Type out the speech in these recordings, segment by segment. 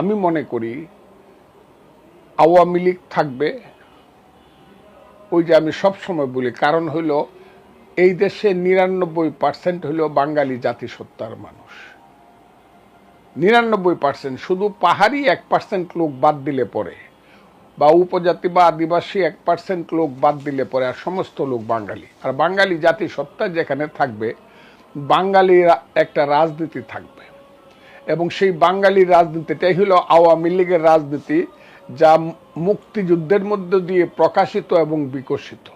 আমি মনে করি আওয়ামী লীগ থাকবে। ওই যে আমি সব সময় বলি, কারণ হইল এই দেশে নিরানব্বই পার্সেন্ট হইল বাঙালি জাতিসত্তার মানুষ। নিরানব্বই পার্সেন্ট শুধু পাহাড়ি এক পার্সেন্ট লোক বাদ দিলে পরে, বা উপজাতি বা আদিবাসী এক পার্সেন্ট লোক বাদ দিলে পরে আর সমস্ত লোক বাঙালি। আর বাঙালি জাতিসত্তা যেখানে থাকবে, বাঙালির একটা রাজনীতি থাকবে। এবং সেই বাঙালি রাজনীতিটাই হলো আওয়ামী লীগের রাজনীতি, যা মুক্তিযুদ্ধের মধ্য দিয়ে প্রকাশিত এবং বিকশিত।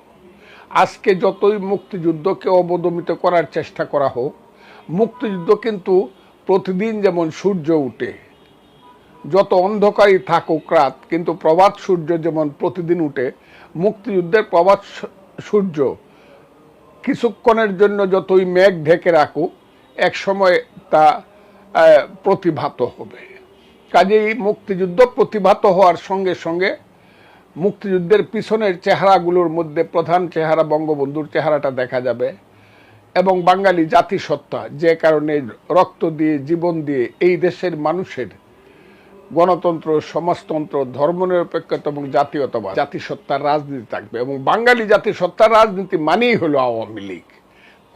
আজকে যতই মুক্তিযুদ্ধকে অবদমিত করার চেষ্টা করা হোক, মুক্তিযুদ্ধ কিন্তু প্রতিদিন যেমন সূর্য উঠে যত অন্ধকারই থাকুক রাত, কিন্তু প্রভাত সূর্য যেমন প্রতিদিন উঠে, মুক্তিযুদ্ধের প্রভাত সূর্য কিছুক্ষণের জন্য যতই মেঘ ঢেকে রাখুক, এক সময় তা প্রতিভাত হবে। কাজেই মুক্তিযুদ্ধ প্রতিভাত হওয়ার সঙ্গে সঙ্গে মুক্তিযুদ্ধের পিছনের চেহারাগুলোর মধ্যে প্রধান চেহারা বঙ্গবন্ধুর চেহারাটা দেখা যাবে এবং বাঙালি জাতিসত্তা যে কারণে রক্ত দিয়ে, জীবন দিয়ে এই দেশের মানুষের গণতন্ত্র, সমাজতন্ত্র, ধর্মনিরপেক্ষতা এবং জাতীয়তাবাদ, জাতিসত্তার রাজনীতি থাকবে এবং বাঙালি জাতিসত্তার রাজনীতি মানেই হলো আওয়ামী লীগ।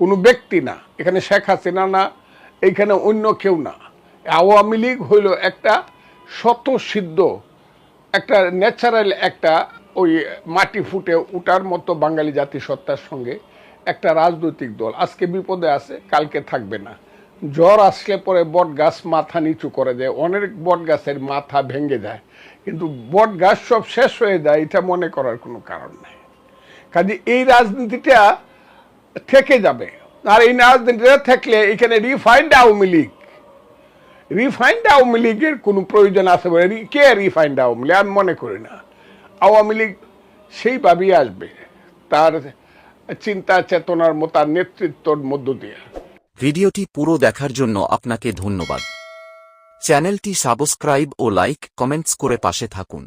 কোনো ব্যক্তি না। এখানে শেখ হাসিনা না এইখানে অন্য কেউ না। আওয়ামী লীগ হইল একটা স্বতঃসিদ্ধ, একটা ন্যাচারাল একটা ওই মাটি ফুটে উঠার মতো বাঙালি জাতিসত্তার সঙ্গে একটা রাজনৈতিক দল। আজকে বিপদে আছে, কালকে থাকবে না। জ্বর আসলে পরে বট গাছ মাথা নিচু করে দেয়। অনেক বট গাছের মাথা ভেঙে যায়। কিন্তু বট গাছ সব শেষ হয়ে যায়, এটা মনে করার কোনো কারণ নেই। কাজে এই রাজনীতিটা থেকে যাবে। আর এই রাজনীতিটা থাকলে এখানে রিফাইন্ড আওয়ামী লীগ। রিফাইন্ড আওয়ামী লীগের কোনো প্রয়োজন আছে বলে কে রিফাইন্ড আওয়ামী লীগ? আমি মনে করি না। আওয়ামী লীগ সেইভাবেই আসবে। তার চিন্তা চেতনার মতো নেতৃত্বর মধ্য দিয়ে। ভিডিওটি পুরো দেখার জন্য আপনাকে ধন্যবাদ। চ্যানেলটি সাবস্ক্রাইব ও লাইক কমেন্টস করে পাশে থাকুন।